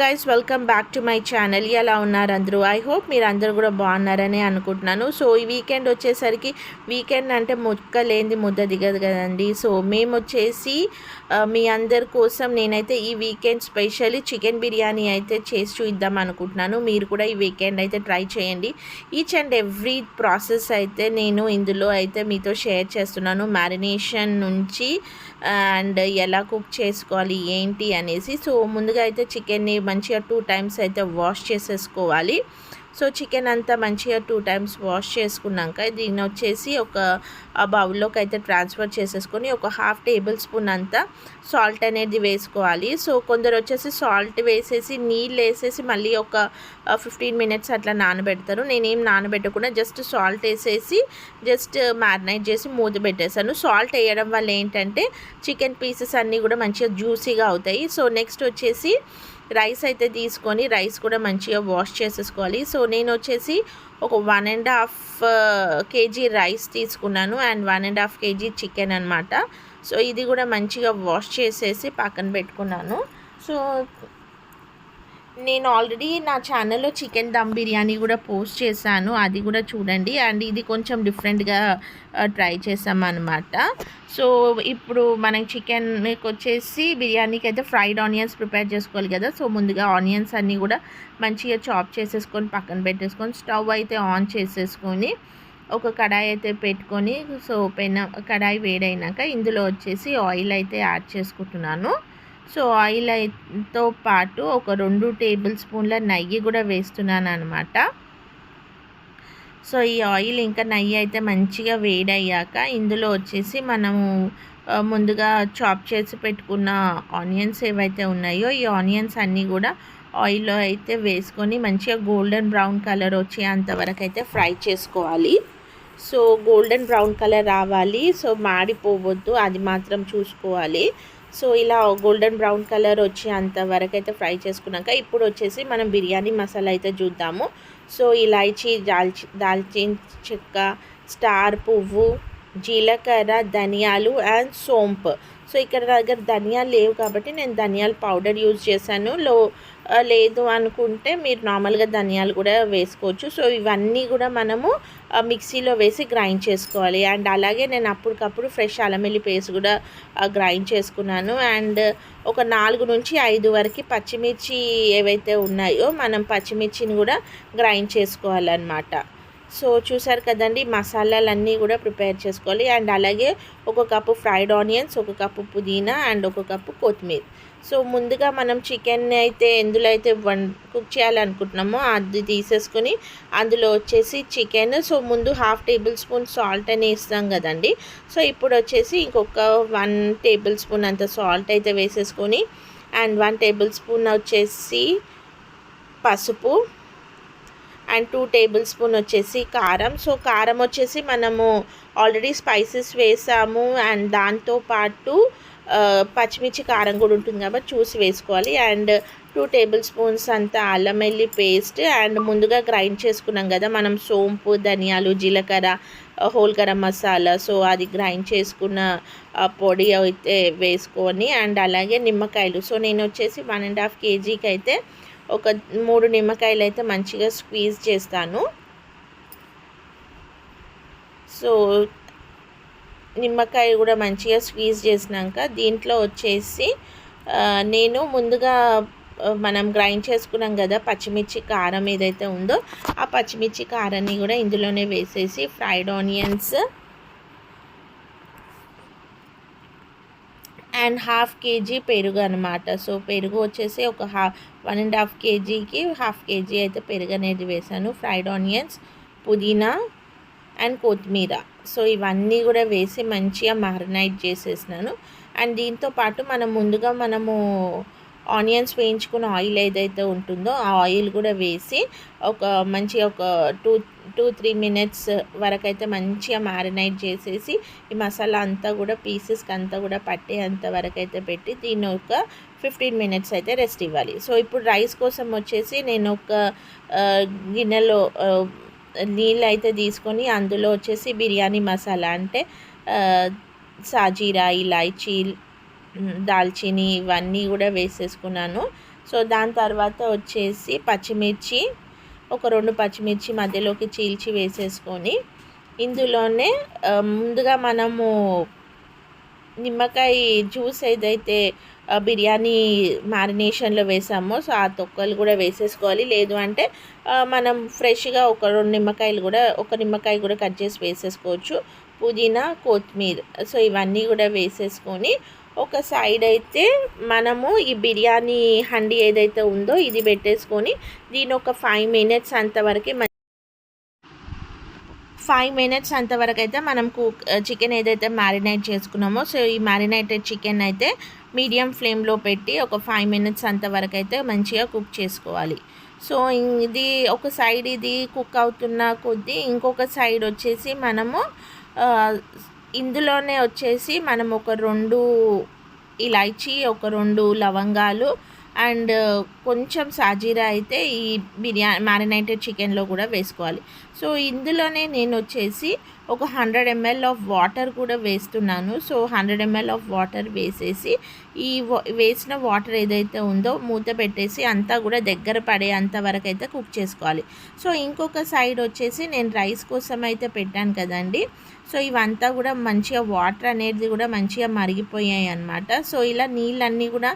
Guys welcome back to my channel ఎలా ఉన్నారు అందరూ? ఐ హోప్ మీరు అందరూ కూడా బాగున్నారని అనుకుంటున్నాను. సో ఈ వీకెండ్ వచ్చేసరికి వీకెండ్ అంటే ముక్క లేనిది ముద్ద దిగదు కదండి. సో మేము వచ్చేసి మీ అందరి కోసం నేనైతే ఈ వీకెండ్ స్పెషల్లీ చికెన్ బిర్యానీ అయితే చేసి చూద్దాం అనుకుంటున్నాను. మీరు కూడా ఈ వీకెండ్ అయితే ట్రై చేయండి. ఈచ్ అండ్ ఎవ్రీ ప్రాసెస్ అయితే నేను ఇందులో అయితే మీతో షేర్ చేస్తున్నాను. మ్యారినేషన్ నుంచి అండ్ ఎలా కుక్ చేసుకోవాలి ఏంటి అనేసి. సో ముందుగా అయితే చికెన్ని మంచిగా టూ టైమ్స్ అయితే వాష్ చేసేసుకోవాలి. సో చికెన్ అంతా మంచిగా టూ టైమ్స్ వాష్ చేసుకున్నాక దీన్ని వచ్చేసి ఒక బౌల్లోకి అయితే ట్రాన్స్ఫర్ చేసేసుకొని ఒక హాఫ్ టేబుల్ స్పూన్ అంతా సాల్ట్ అనేది వేసుకోవాలి. సో కొందరు వచ్చేసి సాల్ట్ వేసేసి నీళ్ళు వేసేసి మళ్ళీ ఒక ఫిఫ్టీన్ మినిట్స్ అట్లా నానబెడతారు. నేనేం నానబెట్టకుండా జస్ట్ సాల్ట్ వేసేసి జస్ట్ మ్యారినేట్ చేసి మూత పెట్టేశాను. సాల్ట్ వేయడం వల్ల ఏంటంటే చికెన్ పీసెస్ అన్నీ కూడా మంచిగా జ్యూసీగా అవుతాయి. సో నెక్స్ట్ వచ్చేసి రైస్ అయితే తీసుకొని రైస్ కూడా మంచిగా వాష్ చేసేసుకోవాలి. సో నేను వచ్చేసి ఒక one and half KG rice తీసుకున్నాను. And one and half KG chicken అనమాట సో ఇది కూడా మంచిగా వాష్ చేసేసి పక్కన పెట్టుకున్నాను. సో నేను ఆల్రెడీ నా ఛానల్లో చికెన్ దమ్ బిర్యానీ కూడా పోస్ట్ చేశాను. అది కూడా చూడండి. అండ్ ఇది కొంచెం డిఫరెంట్గా ట్రై చేసామన్నమాట సో ఇప్పుడు మనం చికెన్కి వచ్చేసి బిర్యానీకి అయితే ఫ్రైడ్ ఆనియన్స్ ప్రిపేర్ చేసుకోవాలి కదా. సో ముందుగా ఆనియన్స్ అన్నీ కూడా మంచిగా చాప్ చేసేసుకొని పక్కన పెట్టేసుకొని స్టవ్ అయితే ఆన్ చేసేసుకొని ఒక కడాయి అయితే పెట్టుకొని సో పెన కడాయి వేడైనాక ఇందులో వచ్చేసి ఆయిల్ అయితే యాడ్ చేసుకుంటున్నాను. సో ఆయిల్తో పాటు ఒక రెండు టేబుల్ స్పూన్ల నెయ్యి కూడా వేస్తున్నాను అనమాట సో ఈ ఆయిల్ ఇంకా నెయ్యి అయితే మంచిగా వేడయ్యాక ఇందులో వచ్చేసి మనము ముందుగా చాప్ చేసి పెట్టుకున్న ఆనియన్స్ ఏవైతే ఉన్నాయో ఈ ఆనియన్స్ అన్నీ కూడా ఆయిల్లో అయితే వేసుకొని మంచిగా గోల్డెన్ బ్రౌన్ కలర్ వచ్చే వరకు అయితే ఫ్రై చేసుకోవాలి. సో గోల్డెన్ బ్రౌన్ కలర్ రావాలి. సో మాడిపోవద్దు అది మాత్రం చూసుకోవాలి. సో ఇలా గోల్డెన్ బ్రౌన్ కలర్ వచ్చి వరకు అయితే ఫ్రై చేసుకున్నాక ఇప్పుడు వచ్చేసి మనం బిర్యానీ మసాలా అయితే చూద్దాము. సో ఇలాచీ దాల్చి దాల్చిన చెక్క స్టార్ పువ్వు జీలకర్ర ధనియాలు అండ్ సోంపు. సో ఇక్కడ దగ్గర ధనియాలు లేవు కాబట్టి నేను ధనియాల పౌడర్ యూజ్ చేశాను. లో లేదు అనుకుంటే మీరు నార్మల్గా ధనియాలు కూడా వేసుకోవచ్చు. సో ఇవన్నీ కూడా మనము మిక్సీలో వేసి గ్రైండ్ చేసుకోవాలి. అండ్ అలాగే నేను అప్పటికప్పుడు ఫ్రెష్ అల్లమెల్లి పేస్ట్ కూడా గ్రైండ్ చేసుకున్నాను. అండ్ ఒక నాలుగు నుంచి ఐదు వరకు పచ్చిమిర్చి ఏవైతే ఉన్నాయో మనం పచ్చిమిర్చిని కూడా గ్రైండ్ చేసుకోవాలన్నమాట. సో చూసారు కదండి మసాలాలన్నీ కూడా ప్రిపేర్ చేసుకోవాలి. అండ్ అలాగే ఒక కప్పు ఫ్రైడ్ ఆనియన్స్ ఒక కప్పు పుదీనా అండ్ ఒక కప్పు కొత్తిమీర. సో ముందుగా మనం చికెన్ అయితే ఎందులో అయితే వన్ కుక్ చేయాలనుకుంటున్నామో అది తీసేసుకొని అందులో వచ్చేసి చికెన్. సో ముందు హాఫ్ టేబుల్ స్పూన్ సాల్ట్ అని ఇస్తాం కదండి. సో ఇప్పుడు వచ్చేసి ఇంకొక వన్ టేబుల్ స్పూన్ అంత సాల్ట్ అయితే వేసేసుకొని అండ్ వన్ టేబుల్ స్పూన్ వచ్చేసి పసుపు. అండ్ టూ టేబుల్ స్పూన్ వచ్చేసి కారం. సో కారం వచ్చేసి మనము ఆల్రెడీ స్పైసెస్ వేసాము అండ్ దాంతో పాటు పచ్చిమిర్చి కారం కూడా ఉంటుంది కాబట్టి చూసి వేసుకోవాలి. అండ్ టూ టేబుల్ స్పూన్స్ అంత అల్లం వెల్లి పేస్ట్ అండ్ ముందుగా గ్రైండ్ చేసుకున్నాం కదా మనం సోంపు ధనియాలు జీలకర్ర హోల్ గరం మసాలా. సో అది గ్రైండ్ చేసుకున్న పొడి అయితే వేసుకొని అండ్ అలాగే నిమ్మకాయలు. సో నేను వచ్చేసి వన్ అండ్ హాఫ్ కేజీకి అయితే ఒక మూడు నిమ్మకాయలు అయితే మంచిగా స్క్వీజ్ చేస్తాను. సో నిమ్మకాయ కూడా మంచిగా స్క్వీజ్ చేసినాక దీంట్లో వచ్చేసి నేను ముందుగా మనం గ్రైండ్ చేసుకున్నాం కదా పచ్చిమిర్చి కారం ఏదైతే ఉందో ఆ పచ్చిమిర్చి కారాన్ని కూడా ఇందులోనే వేసేసి fried onions and half KG పెరుగు అనమాట సో పెరుగు వచ్చేసి ఒక హాఫ్ వన్ అండ్ హాఫ్ కేజీకి హాఫ్ కేజీ అయితే పెరుగు అనేది వేసాను. ఫ్రైడ్ ఆనియన్స్ పుదీనా అండ్ కొత్తిమీర. సో ఇవన్నీ కూడా వేసి మంచిగా మ్యారినేట్ చేసేసినాను. అండ్ దీంతో పాటు మనం ముందుగా మనము ఆనియన్స్ వేయించుకున్న ఆయిల్ ఏదైతే ఉంటుందో ఆ ఆయిల్ కూడా వేసి ఒక మంచిగా ఒక టూ టూ త్రీ మినిట్స్ వరకు అయితే మంచిగా మ్యారినేట్ చేసేసి ఈ మసాలా అంతా కూడా పీసెస్కి అంతా కూడా పట్టేంత వరకైతే పెట్టి దీన్ని ఒక ఫిఫ్టీన్ మినిట్స్ అయితే రెస్ట్ ఇవ్వాలి. సో ఇప్పుడు రైస్ కోసం వచ్చేసి నేను ఒక గిన్నెలో నీళ్ళు అయితే తీసుకొని అందులో వచ్చేసి బిర్యానీ మసాలా అంటే సాజీరా ఇలాచీ దాల్చిని ఇవన్నీ కూడా వేసేసుకున్నాను. సో దాని తర్వాత వచ్చేసి పచ్చిమిర్చి ఒక రెండు పచ్చిమిర్చి మధ్యలోకి చీల్చి వేసేసుకొని ఇందులోనే ముందుగా మనము నిమ్మకాయ జ్యూస్ ఏదైతే బిర్యానీ మ్యారినేషన్లో వేసామో సో ఆ తొక్కలు కూడా వేసేసుకోవాలి. లేదు అంటే మనం ఫ్రెష్గా ఒక రెండు నిమ్మకాయలు కూడా ఒక నిమ్మకాయ కూడా కట్ చేసి వేసేసుకోవచ్చు. పుదీనా కొత్తిమీర సో ఇవన్నీ కూడా వేసేసుకొని ఒక సైడ్ అయితే మనము ఈ బిర్యానీ హండి ఏదైతే ఉందో ఇది పెట్టేసుకొని దీని ఒక ఫైవ్ మినిట్స్ అంతవరకు ఫైవ్ మినిట్స్ అంతవరకు అయితే మనం కుక్ చికెన్ uh, ఏదైతే మ్యారినేట్ చేసుకున్నామో సో ఈ మ్యారినేటెడ్ చికెన్ అయితే మీడియం ఫ్లేమ్లో పెట్టి ఒక ఫైవ్ మినిట్స్ అంతవరకు అయితే మంచిగా కుక్ చేసుకోవాలి. సో ఇది ఒక సైడ్ ఇది కుక్ అవుతున్న కొద్దీ ఇంకొక సైడ్ వచ్చేసి మనము uh, ఇందులోనే వచ్చేసి మనం ఒక రెండు ఇలాచీ ఒక రెండు లవంగాలు అండ్ కొంచెం సాజీరా అయితే ఈ బిర్యానీ మ్యారినేటెడ్ చికెన్లో కూడా వేసుకోవాలి. సో ఇందులోనే నేను వచ్చేసి ఒక హండ్రెడ్ ఎంఎల్ ఆఫ్ వాటర్ కూడా వేస్తున్నాను. So hundred ML of water వేసేసి ఈ వేసిన వాటర్ ఏదైతే ఉందో మూత పెట్టేసి అంతా కూడా దగ్గర పడే అంతవరకు అయితే కుక్ చేసుకోవాలి. సో ఇంకొక సైడ్ వచ్చేసి నేను రైస్ కోసం అయితే పెట్టాను కదండి. సో ఇవంతా కూడా మంచిగా వాటర్ అనేది కూడా మంచిగా మరిగిపోయాయి అనమాట సో ఇలా నీళ్ళన్నీ కూడా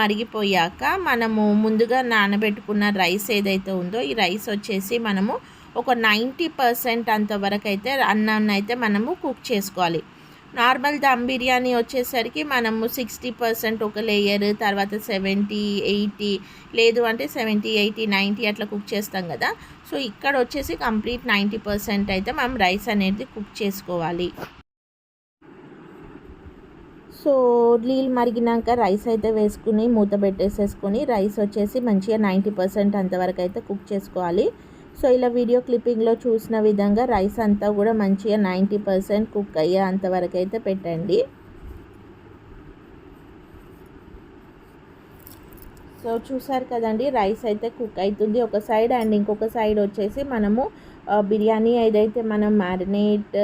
మరిగిపోయాక మనము ముందుగా నానబెట్టుకున్న రైస్ ఏదైతే ఉందో ఈ రైస్ వచ్చేసి మనము ఒక నైంటీ పర్సెంట్ అంతవరకు అయితే అన్నాన్ని అయితే మనము కుక్ చేసుకోవాలి. నార్మల్ దమ్ బిర్యానీ వచ్చేసరికి మనము సిక్స్టీ పర్సెంట్ ఒక లేయర్ తర్వాత సెవెంటీ ఎయిటీ లేదు అంటే సెవెంటీ ఎయిటీ నైంటీ అట్లా కుక్ చేస్తాం కదా. సో ఇక్కడ వచ్చేసి కంప్లీట్ నైంటీ పర్సెంట్ అయితే మనం రైస్ అనేది కుక్ చేసుకోవాలి. సో నీళ్ళు మరిగినాక రైస్ అయితే వేసుకుని మూత పెట్టేసేసుకొని రైస్ వచ్చేసి మంచిగా నైంటీ పర్సెంట్ అంతవరకు అయితే కుక్ చేసుకోవాలి. సో ఇలా వీడియో క్లిప్పింగ్లో చూసిన విధంగా రైస్ అంతా కూడా మంచిగా నైంటీ పర్సెంట్ కుక్ అయ్యే అంతవరకు అయితే పెట్టండి. సో చూసారు కదండి రైస్ అయితే కుక్ అవుతుంది ఒక సైడ్ అండ్ ఇంకొక సైడ్ వచ్చేసి మనము బిర్యానీ ఏదైతే మనం మ్యారినేట్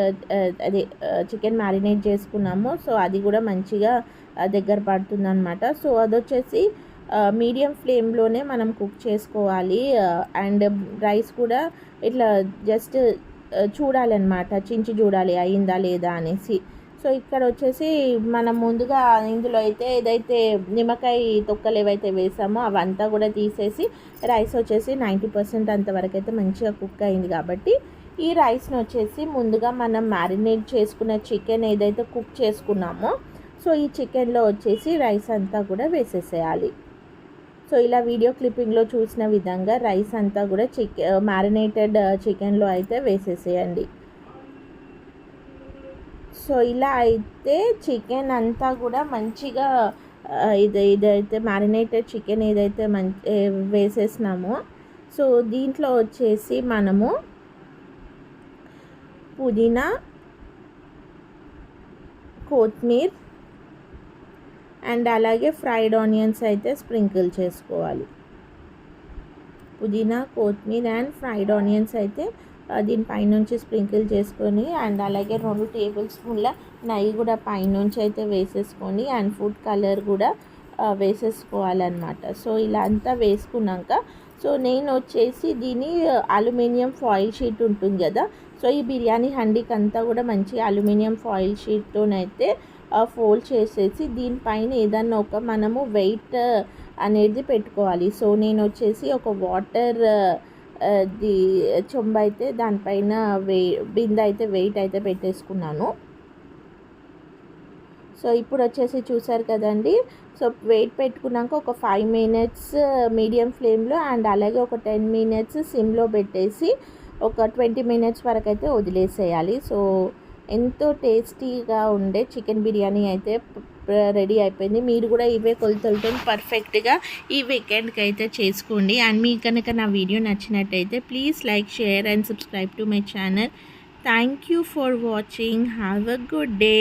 అదే చికెన్ మ్యారినేట్ చేసుకున్నామో సో అది కూడా మంచిగా దగ్గర పడుతుంది అనమాట సో అది వచ్చేసి మీడియం ఫ్లేమ్లోనే మనం కుక్ చేసుకోవాలి. అండ్ రైస్ కూడా ఇట్లా జస్ట్ చూడాలన్నమాట. చించి చూడాలి అయిందా లేదా అనేసి. సో ఇక్కడ వచ్చేసి మనం ముందుగా ఇందులో అయితే ఏదైతే నిమ్మకాయ తొక్కలు ఏవైతే వేసామో అవంతా కూడా తీసేసి రైస్ వచ్చేసి నైంటీ పర్సెంట్ అంతవరకు అయితే మంచిగా కుక్ అయింది కాబట్టి ఈ రైస్ని వచ్చేసి ముందుగా మనం మ్యారినేట్ చేసుకున్న చికెన్ ఏదైతే కుక్ చేసుకున్నామో సో ఈ చికెన్లో వచ్చేసి రైస్ అంతా కూడా వేసేసేయాలి. సో ఇలా వీడియో క్లిప్పింగ్లో చూసిన విధంగా రైస్ అంతా కూడా చికెన్ మ్యారినేటెడ్ చికెన్లో అయితే వేసేసేయండి. సో ఇలా అయితే చికెన్ అంతా కూడా మంచిగా ఇది ఇదైతే మ్యారినేటెడ్ చికెన్ ఏదైతే మంచి వేసేసినామో సో దీంట్లో వచ్చేసి మనము పుదీనా కొత్తిమీర్ అండ్ అలాగే ఫ్రైడ్ ఆనియన్స్ అయితే స్ప్రింకిల్ చేసుకోవాలి. పుదీనా కొత్తిమీర అండ్ ఫ్రైడ్ ఆనియన్స్ అయితే దీనిపైనుంచి స్ప్రింకిల్ చేసుకొని అండ్ అలాగే రెండు టేబుల్ స్పూన్ల నెయ్యి కూడా పైనుంచి అయితే వేసేసుకొని అండ్ ఫుడ్ కలర్ కూడా వేసేసుకోవాలన్నమాట. సో ఇలా అంతా వేసుకున్నాక సో నేను వచ్చేసి దీని అల్యూమినియం ఫాయిల్ షీట్ ఉంటుంది కదా సో ఈ బిర్యానీ హండీకి అంతా కూడా మంచి అల్యూమినియం ఫాయిల్ షీట్తోనైతే ఫోల్డ్ చేసేసి దీనిపైన ఏదన్నా ఒక మనము వెయిట్ అనేది పెట్టుకోవాలి. సో నేను వచ్చేసి ఒక వాటర్ ది చొంబ అయితే దానిపైన వే బిందె అయితే వెయిట్ అయితే పెట్టేసుకున్నాను. సో ఇప్పుడు వచ్చేసి చూసారు కదండి. సో వెయిట్ పెట్టుకున్నాక ఒక ఫైవ్ మినిట్స్ మీడియం ఫ్లేమ్లో అండ్ అలాగే ఒక టెన్ మినిట్స్ సిమ్లో పెట్టేసి ఒక ట్వంటీ మినిట్స్ వరకు అయితే వదిలేసేయాలి. సో ఎంతో టేస్టీగా ఉండే చికెన్ బిర్యానీ అయితే రెడీ అయిపోయింది. మీరు కూడా ఇవే కొలతలతో పర్ఫెక్ట్గా ఈ వీకెండ్కి అయితే చేసుకోండి. అండ్ మీకు కనుక నా వీడియో నచ్చినట్టయితే please like share and subscribe to my channel. Thank you for watching. Have a good day.